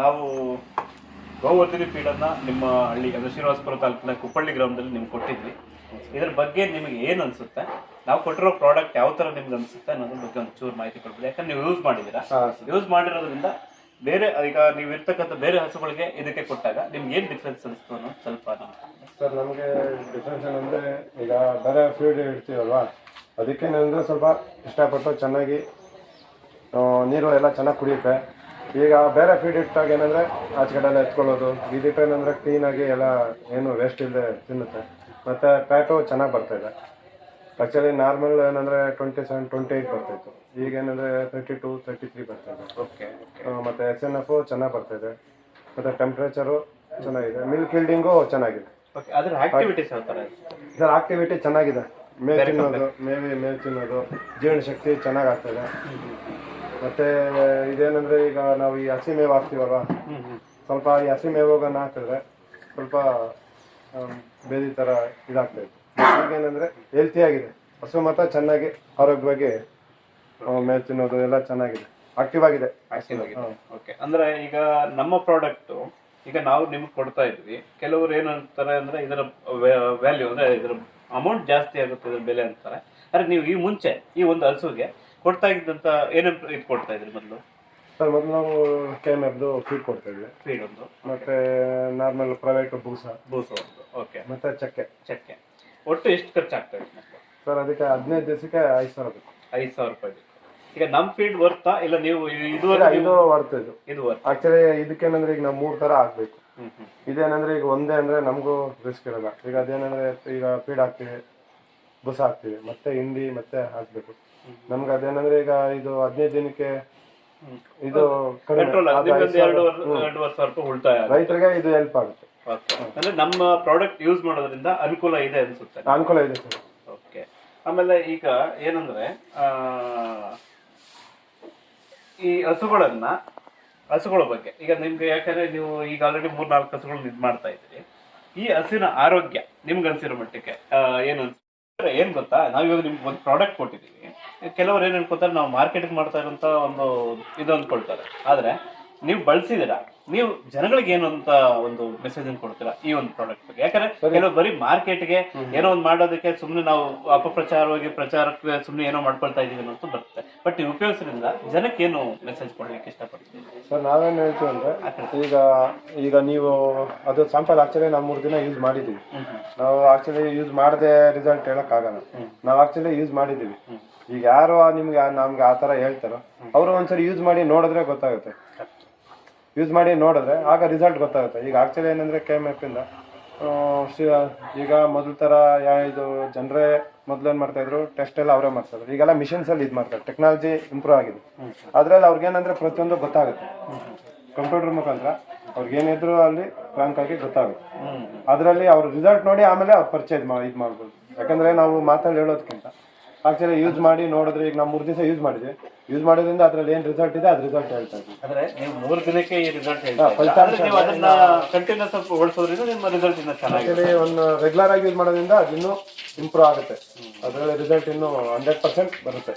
ನಾವು ಗೋವರ್ಧನಿ ಫೀಡನ್ನು ನಿಮ್ಮ ಹಳ್ಳಿ ಅಂದರೆ ಶ್ರೀನಿವಾಸಪುರ ತಾಲೂಕಿನ ಕುಪ್ಪಳ್ಳಿ ಗ್ರಾಮದಲ್ಲಿ ನಿಮ್ಗೆ ಕೊಟ್ಟಿದ್ವಿ. ಇದ್ರ ಬಗ್ಗೆ ನಿಮಗೆ ಏನು ಅನ್ಸುತ್ತೆ? ನಾವು ಕೊಟ್ಟಿರೋ ಪ್ರಾಡಕ್ಟ್ ಯಾವ ತರ ನಿಮ್ಗೆ ಅನ್ಸುತ್ತೆ ಅನ್ನೋದ್ರ ಬಗ್ಗೆ ಒಂದು ಚೂರು ಮಾಹಿತಿ ಕೊಡ್ಬೋದು ಯಾಕಂದ್ರೆ ನೀವು ಯೂಸ್ ಮಾಡಿದ್ದೀರಾ? ಯೂಸ್ ಮಾಡಿರೋದ್ರಿಂದ ಬೇರೆ ಈಗ ನೀವು ಇರ್ತಕ್ಕಂಥ ಬೇರೆ ಹಸುಗಳಿಗೆ ಇದಕ್ಕೆ ಕೊಟ್ಟಾಗ ನಿಮ್ಗೆ ಏನು ಡಿಫ್ರೆನ್ಸ್ ಅನಿಸ್ತು ಅನ್ನೋದು ಸ್ವಲ್ಪ ಸರ್ ನಮಗೆ ಡಿಫ್ರೆನ್ಸ್ ಏನಂದರೆ ಈಗ ಬೇರೆ ಫೀಡ್ ಇಡ್ತೀವಲ್ವಾ ಅದಕ್ಕೆ ಏನಂದರೆ ಸ್ವಲ್ಪ ಇಷ್ಟಪಟ್ಟು ಚೆನ್ನಾಗಿ ನೀರು ಎಲ್ಲ ಚೆನ್ನಾಗಿ ಕುಡಿಯುತ್ತೆ. ಈಗ ಬೇರೆ ಫೀಡ್ ಇಟ್ಟಾಗ ಏನಂದರೆ ಆಚೆ ಕಡೆ ಎಲ್ಲ ಎತ್ಕೊಳ್ಳೋದು ಇದಿಟ್ಟು ಏನಂದರೆ ಕ್ಲೀನಾಗಿ ಎಲ್ಲ ಏನು ವೇಸ್ಟ್ ಇಲ್ಲದೆ ತಿನ್ನುತ್ತೆ. ಮತ್ತು ಪ್ಯಾಟು ಚೆನ್ನಾಗಿ ಬರ್ತಾಯಿದೆ ಆ್ಯಕ್ಚುಲಿ ನಾರ್ಮಲ್ ಏನಂದರೆ ಟ್ವೆಂಟಿ ಸೆವೆನ್ ಟ್ವೆಂಟಿ ಏಯ್ಟ್ ಬರ್ತಾಯಿತ್ತು ಈಗ ಏನಂದರೆ ತರ್ಟಿ ಟು ತರ್ಟಿ ತ್ರೀ ಬರ್ತಾಯಿದೆ ಓಕೆ ಮತ್ತು ಎಸ್ ಎನ್ ಎಫು ಚೆನ್ನಾಗಿ ಬರ್ತಾಯಿದೆ ಮತ್ತು ಟೆಂಪ್ರೇಚರು ಚೆನ್ನಾಗಿದೆ. ಮಿಲ್ಕ್ ಫೀಲ್ಡಿಂಗು ಚೆನ್ನಾಗಿದೆ. ಅದ್ರ ಸರ್ ಆಕ್ಟಿವಿಟಿ ಚೆನ್ನಾಗಿದೆ. ಮೇವು ತಿನ್ನೋದು ಮೇವಿ ಮೇವು ತಿನ್ನೋದು ಜೀರ್ಣಶಕ್ತಿ ಚೆನ್ನಾಗಿ ಆಗ್ತದೆ ಮತ್ತೆ ಇದೇನಂದ್ರೆ ಈಗ ನಾವು ಈ ಹಸಿ ಮೇವು ಹಾಕ್ತೀವಲ್ವ ಸ್ವಲ್ಪ ಈ ಹಸಿ ಮೇವುಗಳನ್ನ ಹಾಕಿದ್ರೆ ಸ್ವಲ್ಪ ಬೇರೆ ಬೇದಿ ಥರ ಇದಾಗ್ತದೆ. ಈಗೇನಂದ್ರೆ ಹೆಲ್ತಿ ಆಗಿದೆ. ಹಸು ಮಾತ್ರ ಚೆನ್ನಾಗಿ ಆರೋಗ್ಯವಾಗಿ ಮೇವು ತಿನ್ನೋದು ಎಲ್ಲ ಚೆನ್ನಾಗಿದೆ. ಆಕ್ಟಿವ್ ಆಗಿದೆ. ಓಕೆ ಅಂದ್ರೆ ಈಗ ನಮ್ಮ ಪ್ರಾಡಕ್ಟ್ ಈಗ ನಾವು ನಿಮ್ಗೆ ಕೊಡ್ತಾ ಇದ್ವಿ. ಕೆಲವರು ಏನು ಅಂತಾರೆ ಅಂದ್ರೆ ಇದರ ವ್ಯಾಲ್ಯೂ ಅಂದ್ರೆ ಇದರ ಅಮೌಂಟ್ ಜಾಸ್ತಿ ಆಗುತ್ತೆ ಇದರ ಬೆಲೆ ಅಂತಾರೆ. ಅರೆ ನೀವು ಈ ಮುಂಚೆ ಈ ಒಂದು ಹಸುಗೆ ಕೊಡ್ತಾ ಇದ್ದಂತ ಏನೇನು ಇದು ಕೊಡ್ತಾ ಇದ್ರಿ ಮೊದಲು? ಸರ್ ಮೊದಲು ನಾವು ಕೆ ಎಂ ಎಫ್ದು ಫೀಡ್ ಕೊಡ್ತಾ ಇದ್ವಿ. ಫೀಡ್ ಒಂದು. ಮತ್ತೆ ನಾರ್ಮಲ್ ಪ್ರೈವೇಟ್ ಬೂಸ. ಬೂಸ ಒಂದು. ಓಕೆ ಮತ್ತೆ ಚಕ್ಕೆ. ಚಕ್ಕೆ. ಒಟ್ಟು ಎಷ್ಟು ಖರ್ಚಾಗ್ತಾ ಇದೆ ಸರ್ ಅದಕ್ಕೆ ಹದಿನೈದು ದಿವಸಕ್ಕೆ ಐದು ಸಾವಿರ ಬೇಕು. ಐದು ಸಾವಿರ ರೂಪಾಯಿ ಬೇಕು. ಈಗ ನಮ್ ಫೀಡ್ ವರ್ತಾ ಇಲ್ಲ ನೀವು ಇದುವರೆ ಇದುವರೆಗೆ ಇದು ವರ್ತ್ ಇದು ಇದು. ವರ್ತ್ ಆಕ್ಚುಲಿ ಇದಕ್ಕೇನಂದ್ರೆ ಈಗ ನಾವು ಮೂರ್ ತರ ಹಾಕ್ಬೇಕು ಹ್ಮ್ ಇದೇನಂದ್ರೆ ಈಗ ಒಂದೇ ಅಂದ್ರೆ ನಮಗೂ ರಿಸ್ಕ್ ಇರಲ್ಲ. ಈಗ ಅದೇನಂದ್ರೆ ಈಗ ಫೀಡ್ ಹಾಕ್ತಿವಿ. ಬುಸ ಹಾಕ್ತೀವಿ. ಮತ್ತೆ ಹಿಂಡಿ ಮತ್ತೆ ಹಾಕ್ಬೇಕು. ನಮ್ಗೆ ಅದೇನಂದ್ರೆ ಈಗ ಇದು ಹದಿನೈದು ದಿನಕ್ಕೆ ಇದು. ರೈತರಿಗೆ ಇದು ಹೆಲ್ಪ್ ಆಗುತ್ತೆ. ಅಂದ್ರೆ ನಮ್ಮ ಪ್ರಾಡಕ್ಟ್ ಯೂಸ್ ಮಾಡೋದ್ರಿಂದ ಅನುಕೂಲ ಇದೆ ಅನ್ಸುತ್ತೆ. ಅನುಕೂಲ ಇದೆ ಸರ್. ಓಕೆ. ಆಮೇಲೆ ಈಗ ಏನಂದ್ರೆ ಆ, ಈ ಹಸುಗಳನ್ನ ಹಸುಗಳ ಬಗ್ಗೆ. ಈಗ ನಿಮ್ಗೆ ಯಾಕಂದ್ರೆ ನೀವು ಈಗ ಆಲ್ರೆಡಿ ಮೂರ್ ನಾಲ್ಕು ಹಸುಗಳನ್ನ ಇದ್ ಮಾಡ್ತಾ ಇದ್ದೀರಿ. ಈ ಹಸುವಿನ ಆರೋಗ್ಯ ನಿಮ್ಗೆ ಅನ್ಸಿರೋ ಮಟ್ಟಕ್ಕೆ ಏನು ಅನ್ಸುತ್ತೆ? ಏನ್ ಗೊತ್ತಾ? ನಾವ್ ಇವಾಗ ನಿಮ್ಗೆ ಒಂದು ಪ್ರಾಡಕ್ಟ್ ಕೊಟ್ಟಿದ್ದೀವಿ. ಕೆಲವರು ಏನ್ ಅನ್ಕೋತಾರೆ ನಾವು ಮಾರ್ಕೆಟಿಂಗ್ ಮಾಡ್ತಾ ಇರೋಂತ ಒಂದು ಇದು ಅಂದ್ಕೊಳ್ತಾರೆ ಆದ್ರೆ, ನೀವು ಬಳಸಿದಿರಾ ನೀವು ಜನಗಳಿಗೆ ಏನು ಅಂತ ಒಂದು ಮೆಸೇಜ್ ಅನ್ನು ಕೊಡ್ತೀರಾ ಈ ಒಂದು ಪ್ರಾಡಕ್ಟ್ ಬಗ್ಗೆ? ಯಾಕಂದ್ರೆ ಕೆಲವು ಬರೀ ಮಾರ್ಕೆಟ್ಗೆ ಏನೋ ಒಂದು ಮಾಡೋದಕ್ಕೆ ಸುಮ್ಮನೆ ನಾವು ಅಪಪ್ರಚಾರವಾಗಿ ಪ್ರಚಾರಕ್ಕೆ ಸುಮ್ಮನೆ ಏನೋ ಮಾಡ್ಕೊಳ್ತಾ ಇದೀವಿ ಅನ್ನೋದು ಬರುತ್ತೆ. ಬಟ್ ಈ ಉಪಯೋಗಿಸೋದ್ರಿಂದ ಜನಕ್ಕೆ ಏನು ಮೆಸೇಜ್ ಕೊಡ್ಲಿಕ್ಕೆ ಇಷ್ಟಪಡ್ತೀವಿ ಸರ್ ನಾವೇನು ಹೇಳ್ತೀವಿ ಅಂದ್ರೆ ಈಗ ಈಗ ನೀವು ಅದು ಸ್ಯಾಂಪಲ್ ಆಕ್ಚುಲಿ ನಾವು ಮೂರು ದಿನ ಯೂಸ್ ಮಾಡಿದೀವಿ. ನಾವು ಆಕ್ಚುಲಿ ಯೂಸ್ ಮಾಡದೆ ರಿಸಲ್ಟ್ ಹೇಳಕ್ ಆಗಲ್ಲ ನಾವು ಆಕ್ಚುಲಿ ಯೂಸ್ ಮಾಡಿದೀವಿ. ಈಗ ಯಾರು ನಿಮ್ಗೆ ನಮ್ಗೆ ಆ ತರ ಹೇಳ್ತಾರೋ ಅವರು ಒಂದ್ಸರಿ ಯೂಸ್ ಮಾಡಿ ನೋಡಿದ್ರೆ ಗೊತ್ತಾಗುತ್ತೆ. ಯೂಸ್ ಮಾಡಿ ನೋಡಿದ್ರೆ ಆಗ ರಿಸಲ್ಟ್ ಗೊತ್ತಾಗುತ್ತೆ. ಈಗ ಆಕ್ಚುಲಿ ಏನಂದ್ರೆ ಕೆ ಎಂ ಎಫ್ ಇಂದ ಈಗ ಮೊದಲ ಥರ ಯಾ ಇದು ಜನರೇ ಮೊದ್ಲು ಏನು ಮಾಡ್ತಾ ಇದ್ರು ಟೆಸ್ಟ್ ಎಲ್ಲ ಅವರೇ ಮಾಡ್ತಾರೆ. ಈಗೆಲ್ಲ ಮಿಷನ್ಸ್ ಅಲ್ಲಿ ಇದು ಮಾಡ್ತಾರೆ. ಟೆಕ್ನಾಲಜಿ ಇಂಪ್ರೂವ್ ಆಗಿದೆ. ಅದ್ರಲ್ಲಿ ಅವ್ರಿಗೆ ಏನಂದ್ರೆ ಪ್ರತಿಯೊಂದು ಗೊತ್ತಾಗುತ್ತೆ. ಕಂಪ್ಯೂಟರ್ ಮುಖಾಂತರ ಅವ್ರಿಗೆ ಏನಿದ್ರು ಅಲ್ಲಿ ಫ್ರಾಂಕ್ ಆಗಿ ಗೊತ್ತಾಗುತ್ತೆ. ಅದರಲ್ಲಿ ಅವ್ರ ರಿಸಲ್ಟ್ ನೋಡಿ ಆಮೇಲೆ ಅವ್ರು ಪರ್ಚೇಸ್ ಇದು ಮಾಡ್ಬೋದು. ಯಾಕಂದ್ರೆ ನಾವು ಮಾತಾಡಿ ಹೇಳೋದಕ್ಕಿಂತ ಆಕ್ಚುಲಿ ಯೂಸ್ ಮಾಡಿ ನೋಡಿದ್ರೆ ಈಗ ನಾವು ಮೂರು ದಿವಸ ಯೂಸ್ ಮಾಡಿದ್ವಿ. ಯೂಸ್ ಮಾಡೋದ್ರಿಂದ ಅದ್ರಲ್ಲಿ ಏನು ರಿಸಲ್ಟ್ ಇದೆ ಅದು ರಿಸಲ್ಟ್ ಹೇಳ್ತಾ ಇದ್ದೀವಿ. ಅಂದ್ರೆ ನೀವು ಮೂರು ದಿನಕ್ಕೆ ಈ ರಿಸಲ್ಟ್ ಫಲಿತಾಂಶ ನೀವು ಅದನ್ನ ಕಂಟಿನ್ಯೂಸ್ ಆಗಿ ಓಡಿಸೋದ್ರಿಂದ ನಿಮ್ಮ ರಿಸಲ್ಟ್ ಇನ್ನ ಚೆನ್ನಾಗಿದೆ. ಆಕ್ಚುಲಿ ಒಂದು ರೆಗ್ಯುಲರ್ ಆಗಿ ಯೂಸ್ ಮಾಡೋದ್ರಿಂದ ಅದು ಇನ್ನೂ ಇಂಪ್ರೂವ್ ಆಗುತ್ತೆ. ಅದರಲ್ಲಿ ರಿಸಲ್ಟ್ ಇನ್ನೂ ಹಂಡ್ರೆಡ್ ಪರ್ಸೆಂಟ್ ಬರುತ್ತೆ.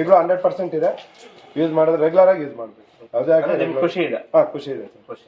ಈಗಲೂ ಹಂಡ್ರೆಡ್ ಪರ್ಸೆಂಟ್ ಇದೆ. ಯೂಸ್ ಮಾಡಿದ್ರೆ ರೆಗ್ಯುಲರ್ ಆಗಿ ಯೂಸ್ ಮಾಡಬೇಕು. ಅದೇ ನಿಮ್ಗೆ ಖುಷಿ ಇದೆ. ಹಾಂ ಖುಷಿ ಇದೆ. ಸರ್ ಖುಷಿ.